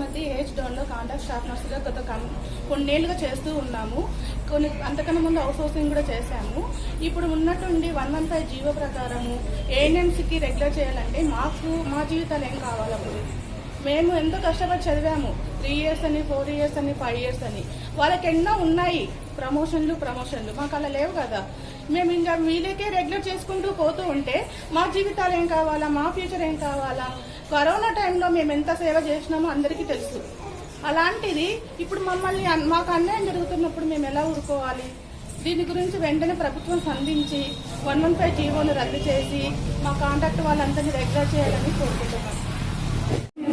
మధ్య ఏజ్ డౌన్లో contact shop నర్సుగా గత కొన్నేళ్ళుగా చేస్తూ ఉన్నాము. కొన్ని అంతకన్నా ముందు అవుట్ సోర్సింగ్ కూడా చేశాము. ఇప్పుడు ఉన్నటువంటి వన్ వన్ ఫైవ్ జీవో ప్రకారము ఏఎన్ఎంసీకి రెగ్యులర్ చేయాలంటే మాకు మా జీవితాలు ఏం కావాలప్పుడు మేము ఎంతో కష్టపడి చదివాము. త్రీ ఇయర్స్ అని ఫోర్ ఇయర్స్ అని ఫైవ్ ఇయర్స్ అని. వాళ్ళకి ఎన్నో ఉన్నాయి. ప్రమోషన్లు ప్రమోషన్లు. మాకు అలా లేవు కదా. మేము ఇంకా వీళ్ళకే రెగ్యులర్ చేసుకుంటూ పోతూ ఉంటే మా జీవితాలు ఏం కావాలా? మా ఫ్యూచర్ ఏం కావాలా? కరోనా టైంలో మేము ఎంత సేవ చేసినామో అందరికీ తెలుసు. అలాంటిది ఇప్పుడు మమ్మల్ని మాకు అన్యాయం జరుగుతున్నప్పుడు మేము ఎలా ఊరుకోవాలి? దీని గురించి వెంటనే ప్రభుత్వం స్పందించి వన్ వన్ ఫైవ్ జీవోను రద్దు చేసి మా కాంటాక్ట్ వాళ్ళందరినీ రెగ్యులర్ చేయాలని కోరుకుంటున్నాం.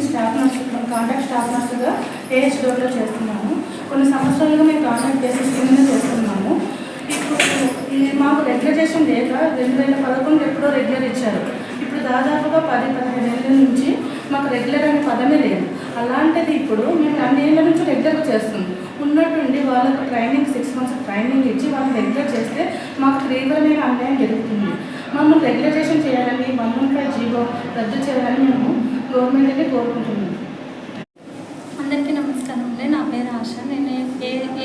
స్టాఫ్ కాంటాక్ట్ స్టాఫ్ నర్సుగా ఏహెచ్ డోర్లో చేస్తున్నాము. కొన్ని సంవత్సరాలుగా మేము కాంటాక్ట్ బేసిస్ కింద చేస్తున్నాము. మాకు లేక రెండు వేల పదకొండు ఎప్పుడో రెగ్యులర్ ఇచ్చారు. ఇప్పుడు దాదాపుగా పది పదిహేను ఏళ్ళ నుంచి మాకు రెగ్యులర్ అనే పదమే లేదు. అలాంటిది ఇప్పుడు మేము అన్ని ఏళ్ళ నుంచి రెగ్యులర్గా చేస్తుంది ఉన్నట్టుండి వాళ్ళకు ట్రైనింగ్ సిక్స్ మంత్స్ ట్రైనింగ్ ఇచ్చి వాళ్ళని రెగ్యులర్ చేస్తే మాకు తీవ్రమైన అన్యాయం జరుగుతుంది. మమ్మల్ని రెగ్యులరైజేషన్ చేయాలని మమ్మల్ని జీవో రద్దు చేయాలని మేము గవర్నమెంట్ని కోరుకుంటున్నాం.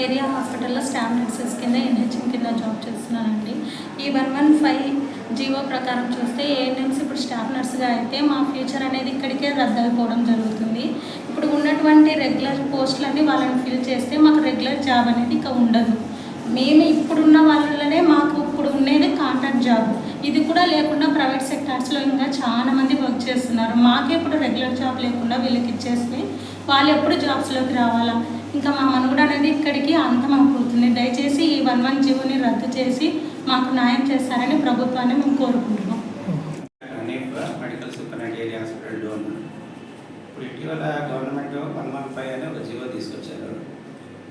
ఏరియా హాస్పిటల్లో స్టాఫ్ నర్సెస్ కింద ఎన్హెచ్ఎం కింద జాబ్ చేస్తున్నానండి ఈ వన్ వన్ ఫైవ్ జీవో ప్రకారం చూస్తే ఏఎన్ఎంస్ ఇప్పుడు స్టాఫ్ నర్స్గా అయితే మా ఫ్యూచర్ అనేది ఇక్కడికే రద్దయిపోవడం జరుగుతుంది. ఇప్పుడు ఉన్నటువంటి రెగ్యులర్ పోస్టులన్నీ వాళ్ళని ఫిల్ చేస్తే మాకు రెగ్యులర్ జాబ్ అనేది ఇక ఉండదు. మేము ఇప్పుడున్న వాళ్ళనే మాకు ఇప్పుడు ఉండేది కాంట్రాక్ట్ జాబ్. ఇది కూడా లేకుండా ప్రైవేట్ సెక్టార్స్లో ఇంకా చాలా మంది వర్క్ చేస్తున్నారు. మాకే ఇప్పుడు రెగ్యులర్ జాబ్ లేకుండా వీళ్ళకి ఇచ్చేస్తే వాళ్ళు ఎప్పుడు జాబ్స్లోకి రావాలా? ఇంకా మా మనుగుడు అనేది ఇక్కడికి అంతమైపోతుంది దయచేసి ఈ వన్ వన్ జీవోని రద్దు చేసి మాకు న్యాయం చేస్తారని ప్రభుత్వాన్ని మేము కోరుకుంటున్నాం. Medical superintendent area hospital Dhone ఇప్పుడు ఇటీవల గవర్నమెంట్ వన్ వన్ ఫైవ్ అనే ఒక జీవో తీసుకొచ్చారు.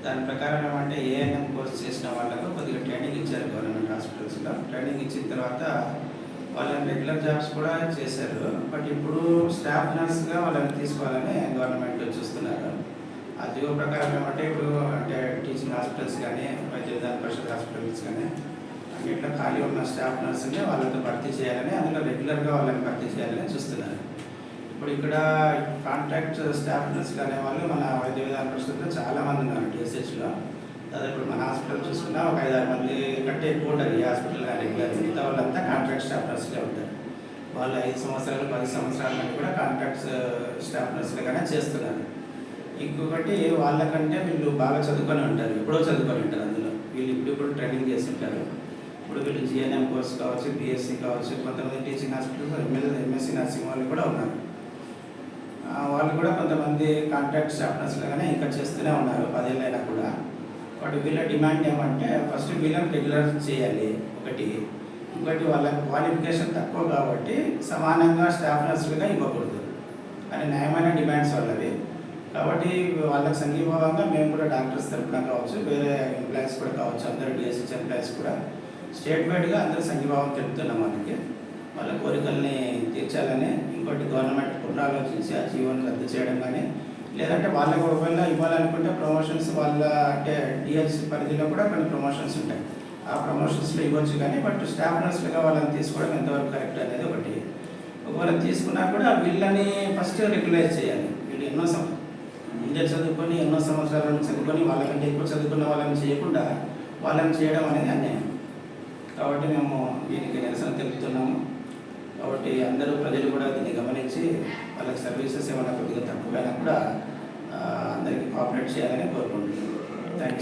దాని ప్రకారం ఏమంటే ఏఎన్ఎం కోర్స్ చేసిన వాళ్ళకు కొద్దిగా ట్రైనింగ్ ఇచ్చారు గవర్నమెంట్ హాస్పిటల్స్లో ట్రైనింగ్ ఇచ్చిన తర్వాత వాళ్ళని రెగ్యులర్ జాబ్స్ కూడా చేశారు. బట్ ఇప్పుడు స్టాఫ్ నర్స్గా వాళ్ళని తీసుకోవాలని గవర్నమెంట్ చూస్తున్నారు. ఆ జీవో ప్రకారం ఏమంటే ఇప్పుడు అంటే టీచింగ్ హాస్పిటల్స్ కానీ వైద్య విధాన పరిషత్ హాస్పిటల్స్ కానీ ఇట్లా ఖాళీ ఉన్న స్టాఫ్ నర్సుని వాళ్ళతో భర్తీ చేయాలని అందులో రెగ్యులర్గా వాళ్ళని భర్తీ చేయాలని చూస్తున్నారు. ఇప్పుడు ఇక్కడ కాంట్రాక్ట్ స్టాఫ్ నర్స్ అనేవాళ్ళు మన వైద్య విధాన పరిస్థితుల్లో చాలామంది ఉన్నారు డిఎస్హెచ్లో అదే ఇప్పుడు మన హాస్పిటల్ చూసుకున్నా ఒక ఐదారు మంది కంటే ఎక్కువ ఉంటారు ఈ హాస్పిటల్ కానీ రెగ్యులర్ మిగతా వాళ్ళంతా కాంట్రాక్ట్ స్టాఫ్ నర్సులే ఉంటారు. వాళ్ళు ఐదు సంవత్సరాలు పది సంవత్సరాల నుండి కూడా కాంట్రాక్ట్ స్టాఫ్ నర్సులుగానే చేస్తున్నారు. ఇంకొకటి వాళ్ళకంటే వీళ్ళు బాగా చదువుకొని ఉంటారు. ఎప్పుడో చదువుకొని ఉంటారు అందులో. వీళ్ళు ఇప్పుడు ఇప్పుడు ట్రైనింగ్ చేసి ఉంటారు ఇప్పుడు వీళ్ళు జిఎన్ఎం కోర్స్ కావచ్చు బీఎస్సీ కావచ్చు కొంతమంది teaching hospitals ML MSc nursing వాళ్ళు కూడా ఉన్నారు. వాళ్ళు కూడా కొంతమంది కాంట్రాక్ట్ స్టాఫ్నర్స్లో కానీ ఇంకా చేస్తూనే ఉన్నారు. పదేళ్ళైనా కూడా. బట్ వీళ్ళ డిమాండ్ ఏమంటే ఫస్ట్ వీళ్ళని రెగ్యులర్ చేయాలి ఒకటి. ఇంకోటి వాళ్ళ క్వాలిఫికేషన్ తక్కువ కాబట్టి సమానంగా స్టాఫ్ నర్సులుగా ఇవ్వకూడదు. అని న్యాయమైన డిమాండ్స్ వాళ్ళవి. కాబట్టి వాళ్ళకి సంఘీభావంగా మేము కూడా డాక్టర్స్ తరఫున కావచ్చు వేరే ఎంప్లాయీస్ కూడా కావచ్చు అందరు డిఎస్హెచ్ ఎంప్లాయీస్ కూడా స్టేట్ వైడ్గా అందరూ సంఘీభావం చెప్తున్నాం వాళ్ళకి. వాళ్ళ కోరికల్ని తీర్చాలని ఇంకోటి గవర్నమెంట్ పునరాలోచించి ఆ జీవోని రద్దు చేయడం కానీ లేదంటే వాళ్ళకి ఒకవేళ ఇవ్వాలనుకుంటే ప్రమోషన్స్ వాళ్ళ అంటే డిఎస్సి పరిధిలో కూడా కొన్ని ప్రమోషన్స్ ఉంటాయి. ఆ ప్రమోషన్స్లో ఇవ్వచ్చు కానీ బట్ స్టాఫ్ నర్సులుగా వాళ్ళని తీసుకోవడం ఎంతవరకు కరెక్ట్ అనేది ఒకటి. ఒకవేళ తీసుకున్నా కూడా వీళ్ళని ఫస్ట్ రికగ్నైజ్ చేయాలి. వీళ్ళు ఎన్నో సం చదువుకొని ఎన్నో సంవత్సరాలను చదువుకొని వాళ్ళకంటే ఎక్కువ చదువుకున్న వాళ్ళని చేయకుండా వాళ్ళని చేయడం అనేది అన్యాయం. కాబట్టి మేము దీనికి నిరసన తెలుపుతున్నాము. కాబట్టి అందరూ ప్రజలు కూడా దీన్ని గమనించి వాళ్ళకి సర్వీసెస్ ఏమైనా కొద్దిగా తక్కువైనా కూడా అందరికీ కోఆపరేట్ చేయాలని కోరుకుంటున్నాను థ్యాంక్ యూ